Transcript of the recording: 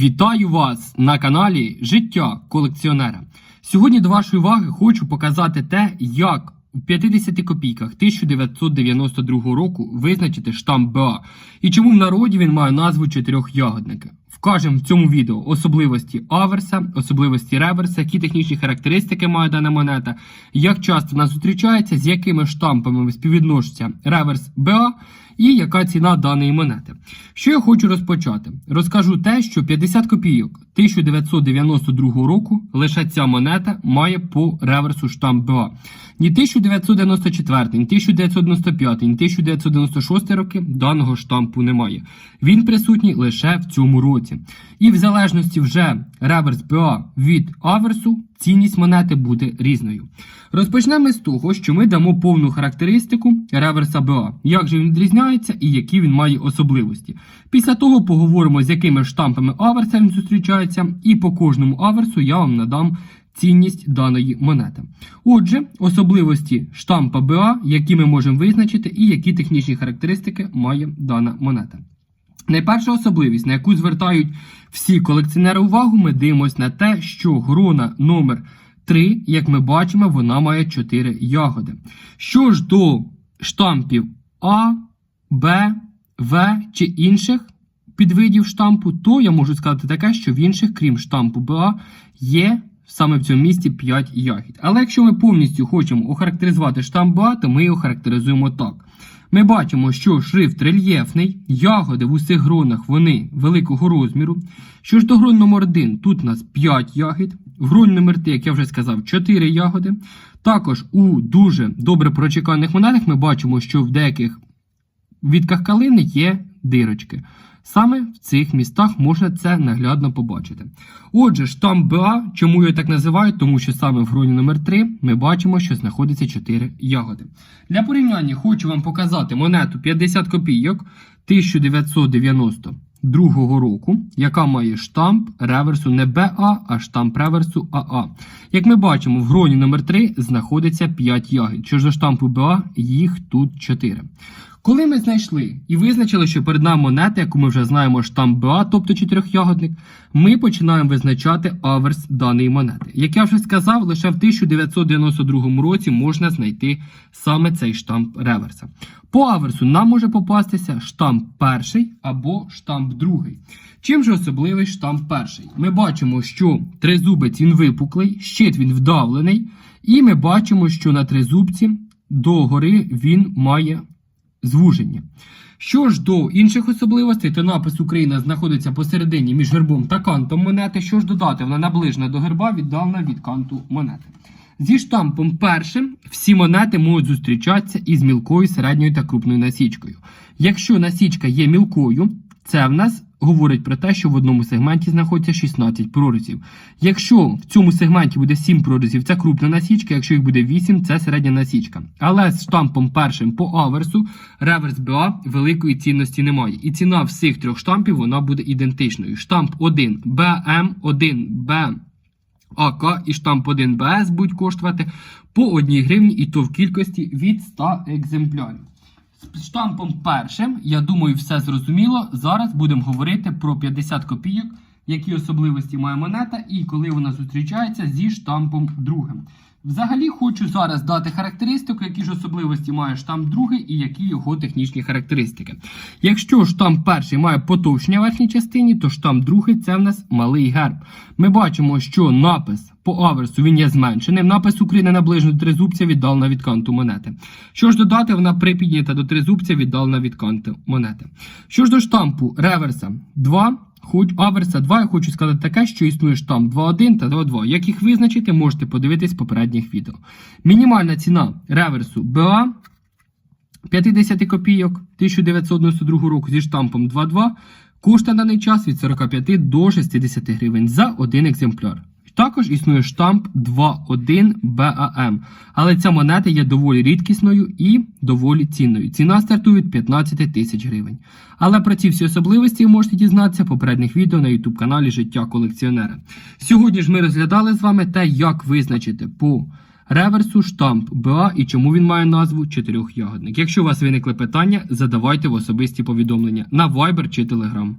Вітаю вас на каналі Життя колекціонера. Сьогодні до вашої уваги хочу показати те, як у 50 копійках 1992 року визначити штамп БА і чому в народі він має назву чотирьох ягодника. Вкажемо в цьому відео особливості аверса, особливості реверса, які технічні характеристики має дана монета, як часто вона зустрічається, з якими штампами співвідноситься реверс БА і яка ціна даної монети. Що я хочу розпочати? Розкажу те, що 50 копійок 1992 року лише ця монета має по реверсу штамп БА. Ні 1994, ні 1995, ні 1996 роки даного штампу немає. Він присутній лише в цьому році. І в залежності вже реверс БА від аверсу, цінність монети буде різною. Розпочнемо з того, що ми дамо повну характеристику реверса БА, як же він відрізняється і які він має особливості. Після того поговоримо, з якими штампами аверса він зустрічається, і по кожному аверсу я вам надам цінність даної монети. Отже, особливості штампа БА, які ми можемо визначити, і які технічні характеристики має дана монета. Найперша особливість, на яку звертають всі колекціонери увагу, ми дивимося на те, що грона номер 3, як ми бачимо, вона має 4 ягоди. Що ж до штампів А, Б, В чи інших підвидів штампу, то я можу сказати таке, що в інших, крім штампу БА, є саме в цьому місці 5 ягід. Але якщо ми повністю хочемо охарактеризувати штамп БА, то ми його характеризуємо так. Ми бачимо, що шрифт рельєфний, ягоди в усіх гронах вони великого розміру. Що ж до грон номер 1 тут у нас 5 ягід. В гроні номер 3, як я вже сказав, 4 ягоди. Також у дуже добре прочеканих монетах ми бачимо, що в деяких відках калини є дирочки. Саме в цих містах можна це наглядно побачити. Отже, штамп БА, чому його так називають? Тому що саме в гроні номер 3 ми бачимо, що знаходиться 4 ягоди. Для порівняння хочу вам показати монету 50 копійок 1992 року, яка має штамп реверсу не БА, а штамп реверсу АА. Як ми бачимо, в гроні номер 3 знаходиться 5 ягід. Що ж до штампу БА, їх тут 4. Коли ми знайшли і визначили, що перед нами монета, яку ми вже знаємо, штамп БА, тобто чотирьохягодник, ми починаємо визначати аверс даної монети. Як я вже сказав, лише в 1992 році можна знайти саме цей штамп реверса. По аверсу нам може попастися штамп перший або штамп другий. Чим же особливий штамп перший? Ми бачимо, що тризубець він випуклий, щит він вдавлений, і ми бачимо, що на тризубці догори він має звуження. Що ж до інших особливостей, то напис Україна знаходиться посередині між гербом та кантом монети. Що ж додати, вона наближена до герба, віддалена від канту монети. Зі штампом першим всі монети можуть зустрічатися із мілкою, середньою та крупною насічкою. Якщо насічка є мілкою, це в нас говорить про те, що в одному сегменті знаходиться 16 прорізів. Якщо в цьому сегменті буде 7 прорізів, це крупна насічка, якщо їх буде 8, це середня насічка. Але з штампом першим по аверсу реверс БА великої цінності немає. І ціна всіх трьох штампів вона буде ідентичною. Штамп 1 БМ, 1 Б. АК і штамп 1 БС будуть коштувати по 1 гривні, і то в кількості від 100 екземплярів. З штампом першим, я думаю, все зрозуміло. Зараз будемо говорити про 50 копійок, які особливості має монета і коли вона зустрічається зі штампом другим. Взагалі хочу зараз дати характеристику, які ж особливості має штамп другий і які його технічні характеристики. Якщо штамп перший має потовщення верхній частині, то штамп другий це в нас малий герб. Ми бачимо, що напис по аверсу він є зменшеним. Напис України наближено тризубця віддалена від канту монети. Що ж додати, вона припіднята до тризубця віддалена від канту монети. Що ж до штампу реверса 2. Хоч аверса 2, я хочу сказати таке, що існує штамп 2.1 та 2.2. Як їх визначити, можете подивитись в попередніх відео. Мінімальна ціна реверсу БА 50 копійок 1992 року зі штампом 2.2 коштує на даний час від 45 до 60 гривень за один екземпляр. Також існує штамп 2.1 BAM, але ця монета є доволі рідкісною і доволі цінною. Ціна стартує від 15 тисяч гривень. Але про ці всі особливості ви можете дізнатися в попередніх відео на YouTube каналі Життя колекціонера. Сьогодні ж ми розглядали з вами те, як визначити по реверсу штамп БА і чому він має назву чотирьохягодник. Якщо у вас виникли питання, задавайте в особисті повідомлення на Viber чи Telegram.